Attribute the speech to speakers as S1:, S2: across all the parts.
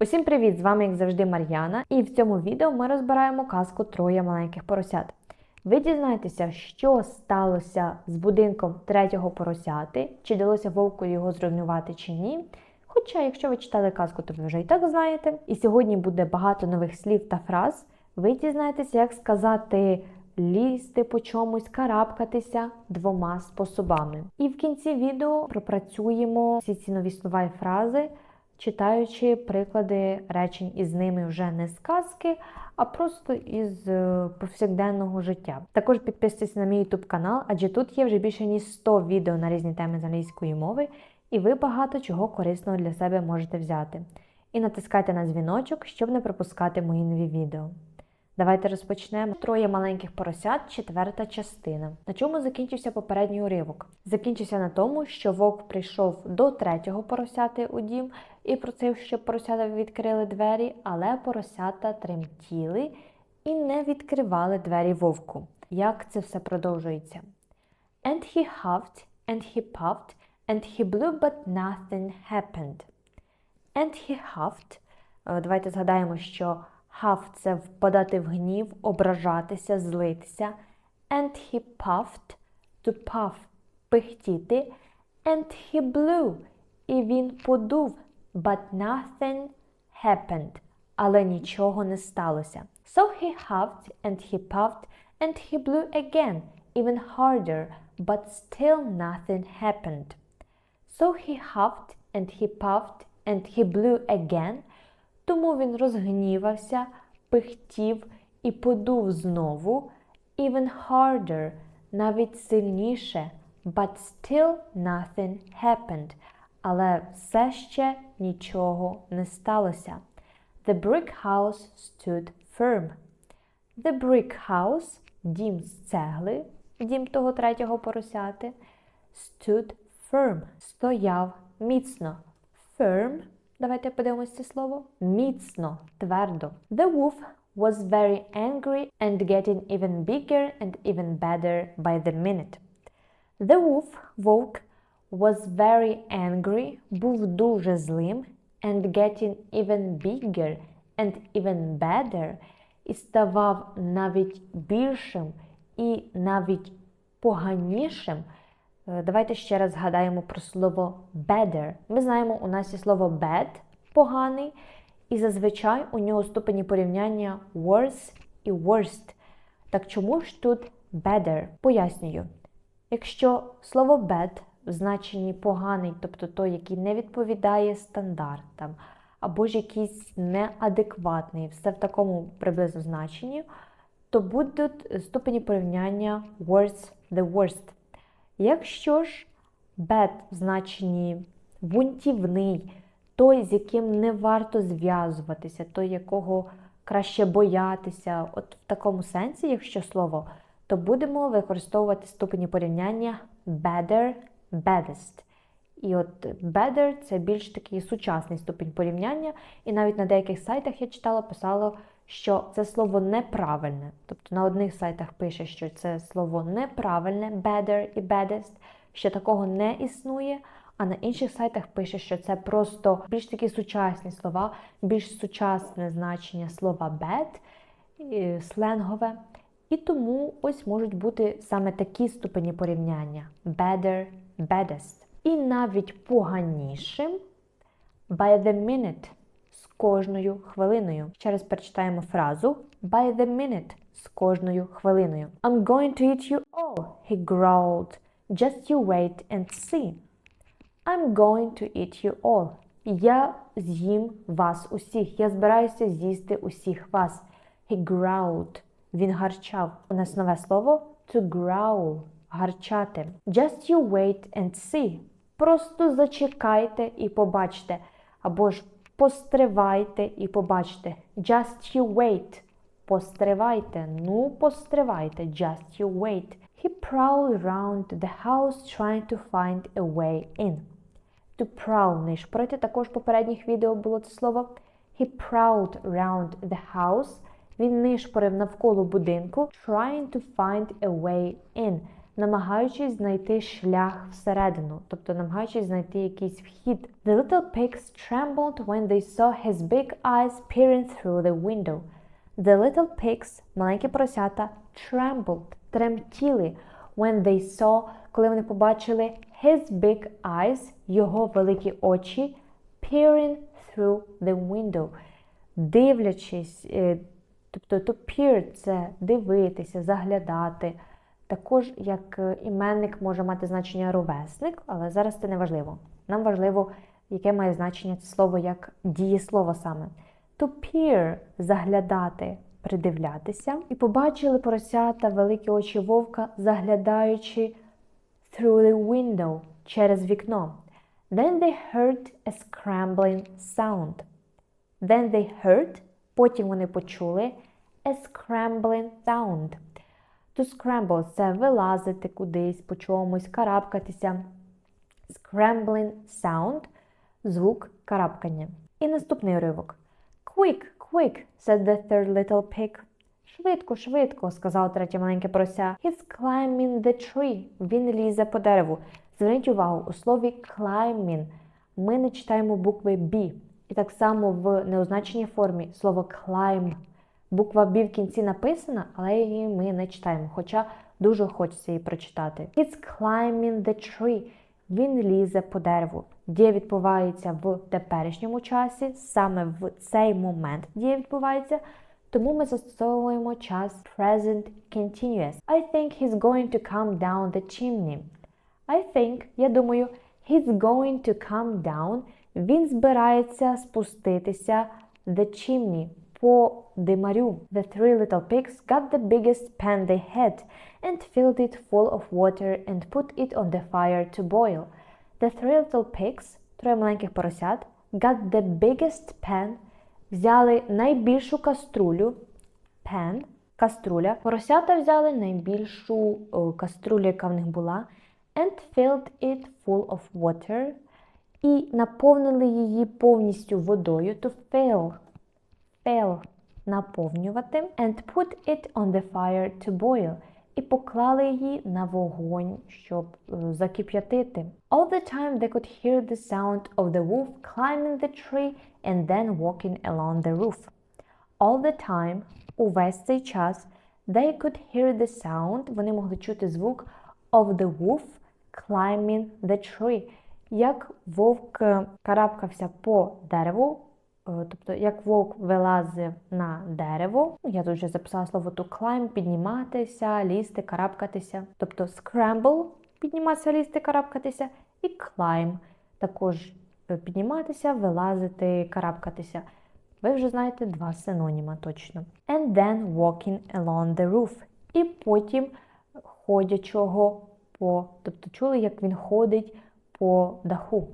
S1: Усім привіт! З вами, як завжди, Мар'яна, і в цьому відео ми розбираємо казку Троє маленьких поросят. Ви дізнаєтеся, що сталося з будинком третього поросяти, чи вдалося вовку його зруйнувати чи ні. Хоча, якщо ви читали казку, то ви вже і так знаєте. І сьогодні буде багато нових слів та фраз. Ви дізнаєтеся, як сказати лізти по чомусь, карабкатися двома способами. І в кінці відео пропрацюємо всі ці нові слова і фрази читаючи приклади речень із ними вже не з казки, а просто із е, повсякденного життя. Також підписуйтесь на мій YouTube канал, адже тут є вже більше ніж 100 відео на різні теми з англійської мови, і ви багато чого корисного для себе можете взяти. І натискайте на дзвіночок, щоб не пропускати мої нові відео. Давайте розпочнемо. Троє маленьких поросят, четверта частина. На чому закінчився попередній уривок? Закінчився на тому, що вовк прийшов до третього поросяти у дім і просив, щоб поросята відкрили двері, але поросята тремтіли і не відкривали двері вовку. Як це все продовжується? And he huffed, and he puffed, and he blew, but nothing happened. And he huffed. Е, Давайте згадаємо, що huff – це впадати в гнів, ображатися, злитися. And he puffed, to puff – пихтіти. And he blew – і він подув. But nothing happened. Але нічого не сталося. So he huffed and he puffed and he blew again, even harder, but still nothing happened. So he huffed and he puffed and he blew again. Тому він розгнівався, пихтів і подув знову, even harder, навіть сильніше, but still nothing happened. Але все ще нічого не сталося. The brick house stood firm. The brick house – дім з цегли, дім того третього поросяти, stood firm – стояв міцно. Firm – давайте подивимося це слово. Міцно, твердо. The wolf was very angry and getting even bigger and even better by the minute. The wolf – вовк was very angry, був дуже злим, and getting even bigger and even better, і ставав навіть більшим і навіть поганішим. Е, Давайте ще раз згадаємо про слово better. Ми знаємо, у нас є слово bad поганий, і зазвичай у нього ступені порівняння worse і worst. Так чому ж тут better? Пояснюю. Якщо слово bad в значенні поганий, тобто той, який не відповідає стандартам, або ж якийсь неадекватний, все в такому приблизно значенні, то будуть ступені порівняння worse the worst. Якщо ж bad в значенні бунтівний, той, з яким не варто зв'язуватися, той, якого краще боятися, от в такому сенсі, якщо слово, то будемо використовувати ступені порівняння better, baddest. І от better – це більш такий сучасний ступінь порівняння, і навіть на деяких сайтах я читала, писало, що це слово неправильне. Тобто на одних сайтах пише, що це слово неправильне, better і baddest, що такого не існує. А на інших сайтах пише, що це просто більш такі сучасні слова, більш сучасне значення слова bad, сленгове. І тому ось можуть бути саме такі ступені порівняння: better, baddest. І навіть поганішим by the minute кожною хвилиною. Ще раз перечитаємо фразу by the minute з кожною хвилиною. I'm going to eat you all, he growled. Just you wait and see. I'm going to eat you all. Я з'їм вас усіх. Я збираюся з'їсти усіх вас. He growled. Він гарчав. У нас нове слово to growl. Гарчати. Just you wait and see. Просто зачекайте і побачте. Або ж постривайте і побачте. Just you wait. Постривайте. Ну, постривайте. Just you wait. He prowled around the house trying to find a way in. To prowl, Не нишпорити. Також в попередніх відео було це слово. He prowled around the house. Він нишпорив навколо будинку, trying to find a way in, намагаючись знайти шлях всередину, тобто намагаючись знайти якийсь вхід. The little pigs trembled when they saw his big eyes peering through the window. The little pigs, маленькі поросята, trembled, тремтіли when they saw, коли вони побачили his big eyes, його великі очі, peering through the window, дивлячись, е, тобто to peer – це дивитися, заглядати. Також як е, іменник може мати значення ровесник, але зараз це не важливо. Нам важливо, яке має значення це слово як дієслово саме. To peer – заглядати, придивлятися. І побачили поросята великі очі вовка, заглядаючи through the window через вікно. Then they heard a scrambling sound. Then they heard, потім вони почули a scrambling sound. To scramble – це вилазити кудись, по чомусь, карабкатися. Scrambling sound – звук карабкання. І наступний уривок. Quick, quick, said the third little pig. Швидко, швидко, сказав третє маленьке порося. He's climbing the tree. Він лізе по дереву. Зверніть увагу, у слові climbing ми не читаємо букви B. І так само в неозначеній формі слово climb. Буква B в кінці написана, але її ми не читаємо, хоча дуже хочеться її прочитати. He's climbing the tree. Він лізе по дереву. Дія відбувається в теперішньому часі, саме в цей момент дія відбувається, тому ми застосовуємо час present continuous. I think he's going to come down the chimney. I think, я думаю, he's going to come down. Він збирається спуститися the chimney по димарю. The three little pigs got the biggest pan they had and filled it full of water and put it on the fire to boil. The three little pigs, троє маленьких поросят, got the biggest pan, взяли найбільшу каструлю, pan, каструля. Поросята взяли найбільшу о, каструлю, яка в них була, and filled it full of water, і наповнили її повністю водою to fill, fill, наповнювати, and put it on the fire to boil, і поклали її на вогонь, щоб е, закип'ятити. All the time they could hear the sound of the wolf climbing the tree and then walking along the roof. All the time, увесь цей час, they could hear the sound, вони могли чути звук of the wolf climbing the tree. Як вовк е, карабкався по дереву, е, тобто як вовк вилазив на дерево. Я тут вже записала слово to climb, підніматися, лізти, карабкатися. Тобто scramble підніматися, лізти, карабкатися, і climb також е, підніматися, вилазити, карабкатися. Ви вже знаєте два синоніма точно. And then walking along the roof. І потім ходячого по, тобто чули, як він ходить по даху.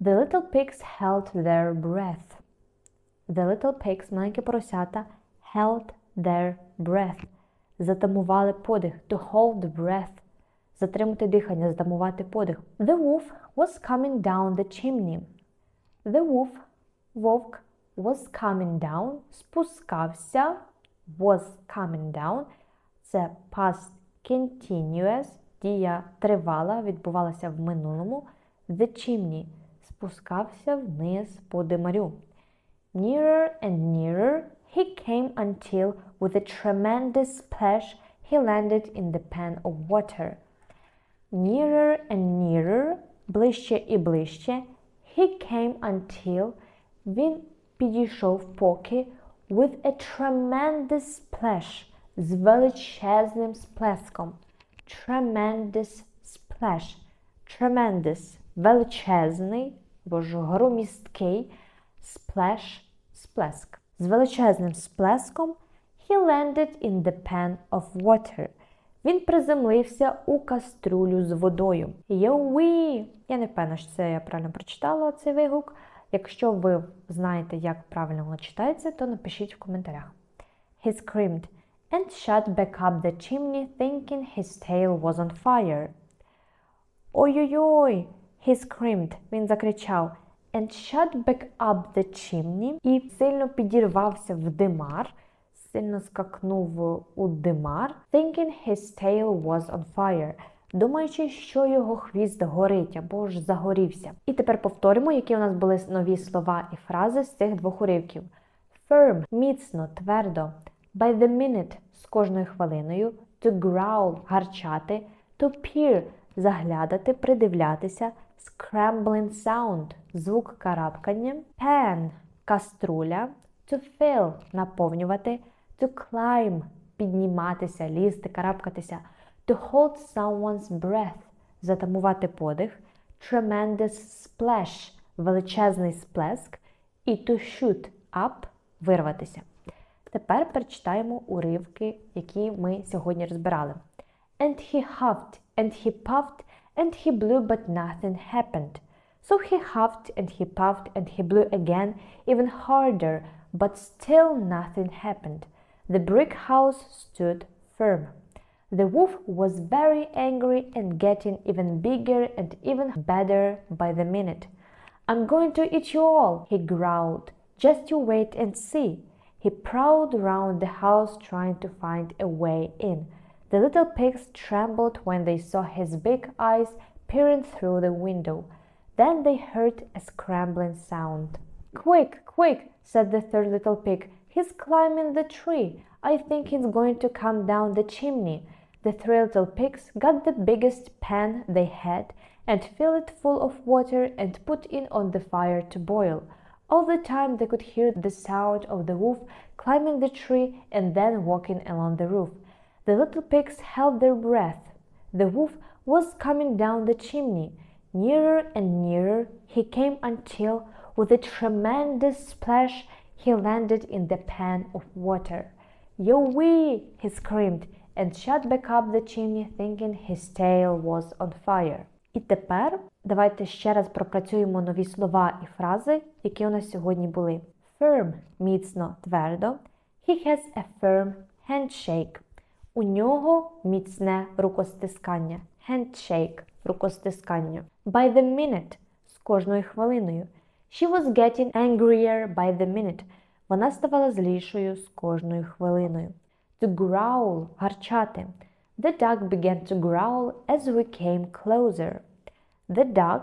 S1: The little pigs held their breath. The little pigs, маленькі поросята, held their breath. Затамували подих. To hold breath. Затримати дихання, затамувати подих. The wolf was coming down the chimney. The wolf, вовк, was coming down, спускався, was coming down. Це past continuous, дія тривала, відбувалася в минулому. The chimney спускався вниз по димарю. Nearer and nearer he came until, with a tremendous splash, he landed in the pan of water. Nearer and nearer, ближче і ближче, he came until, він підійшов поки, with a tremendous splash, з величезним сплеском. Tremendous splash. Tremendous – величезний, або ж громісткий, splash – сплеск. З величезним сплеском he landed in the pan of water. Він приземлився у каструлю з водою. Йоуі! Я не впевнена, що це я правильно прочитала цей вигук. Якщо ви знаєте, як правильно воно читається, то напишіть в коментарях. He screamed and shot back up the chimney, thinking his tail was on fire. Ой-ой-ой! He screamed. Він закричав. And shot back up the chimney. І сильно підірвався в димар, сильно скакнув у димар, thinking his tail was on fire, думаючи, що його хвіст горить або ж загорівся. І тепер повторимо, які у нас були нові слова і фрази з цих двох уривків. Firm – міцно, твердо, by the minute – з кожною хвилиною, to growl – гарчати, to peer – заглядати, придивлятися, scrambling sound – звук карабкання, pan – каструля, to fill – наповнювати, to climb – підніматися, лізти, карабкатися, to hold someone's breath – затамувати подих, tremendous splash – величезний сплеск, і to shoot up – вирватися. Тепер перечитаємо уривки, які ми сьогодні розбирали. And he huffed, and he puffed, and he blew, but nothing happened. So he huffed, and he puffed, and he blew again, even harder, but still nothing happened. The brick house stood firm. The wolf was very angry and getting even bigger and even badder by the minute. I'm going to eat you all, he growled. Just you wait and see. He prowled round the house trying to find a way in. The little pigs trembled when they saw his big eyes peering through the window. Then they heard a scrambling sound. Quick, quick, said the third little pig. He's climbing the tree. I think he's going to come down the chimney. The three little pigs got the biggest pan they had and filled it full of water and put it on the fire to boil. All the time they could hear the sound of the wolf climbing the tree and then walking along the roof. The little pigs held their breath. The wolf was coming down the chimney. Nearer and nearer he came until, with a tremendous splash, he landed in the pan of water. Yo-wee! he screamed and shot back up the chimney thinking his tail was on fire. І тепер давайте ще раз пропрацюємо нові слова і фрази, які у нас сьогодні були. Firm – міцно, твердо. He has a firm handshake. У нього міцне рукостискання. Handshake – рукостискання. By the minute – з кожною хвилиною. She was getting angrier by the minute. Вона ставала злішою з кожною хвилиною. To growl – гарчати. The dog began to growl as we came closer. The dog,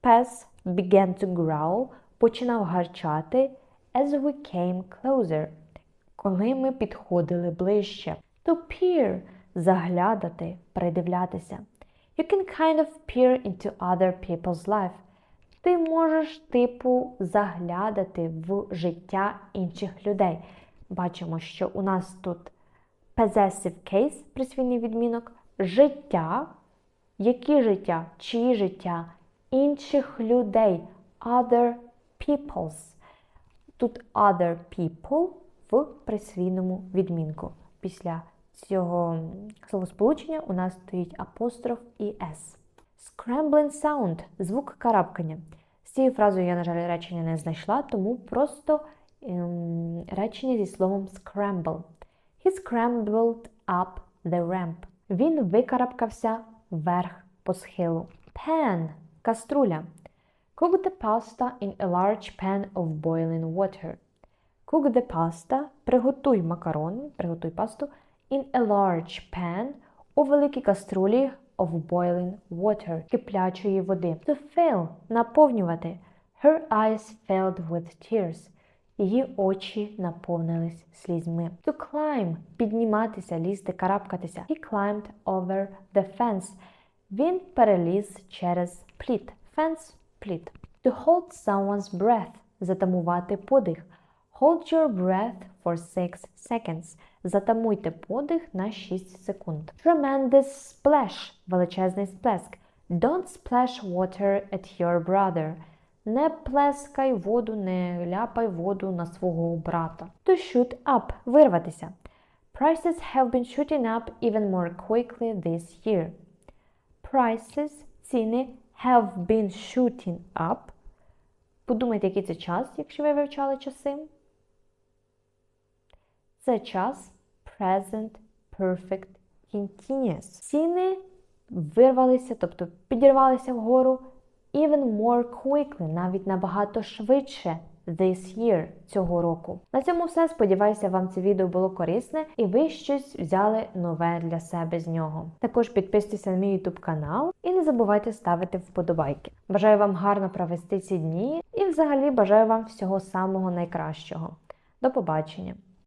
S1: пес, began to growl, починав гарчати as we came closer. Коли ми підходили ближче. To peer – заглядати, придивлятися. You can kind of peer into other people's life. Ти можеш, типу, заглядати в життя інших людей. Бачимо, що у нас тут possessive case, присвійний відмінок, життя. Які життя? Чиї життя? Інших людей. Other people's. Тут other people в присвійному відмінку. Після цього словосполучення у нас стоїть апостроф і S. Scrambling sound звук карабкання. З цією фразою я, на жаль, речення не знайшла, тому просто ем, речення зі словом scramble. He scrambled up the ramp. Він викарабкався вверх по схилу. Pan – каструля. Cook the pasta in a large pan of boiling water. Cook the pasta – приготуй макарон, приготуй пасту in a large pan у великій каструлі of boiling water, киплячої води. To fill – наповнювати. Her eyes filled with tears. Її очі наповнились слізьми. To climb – підніматися, лізти, карабкатися. He climbed over the fence. Він переліз через пліт. Fence – пліт. To hold someone's breath – затамувати подих. Hold your breath for 6 seconds. Затамуйте подих на 6 секунд. Tremendous splash – величезний сплеск. Don't splash water at your brother. Не плескай воду, не ляпай воду на свого брата. To shoot up – вирватися. Prices have been shooting up even more quickly this year. Prices – ціни have been shooting up. Подумайте, який це час, якщо ви вивчали часи. Це час present perfect continuous. Ціни вирвалися, тобто підірвалися вгору even more quickly, навіть набагато швидше this year цього року. На цьому все. Сподіваюся, вам це відео було корисне і ви щось взяли нове для себе з нього. Також підписуйтесь на мій YouTube канал і не забувайте ставити вподобайки. Бажаю вам гарно провести ці дні і взагалі бажаю вам всього самого найкращого. До побачення!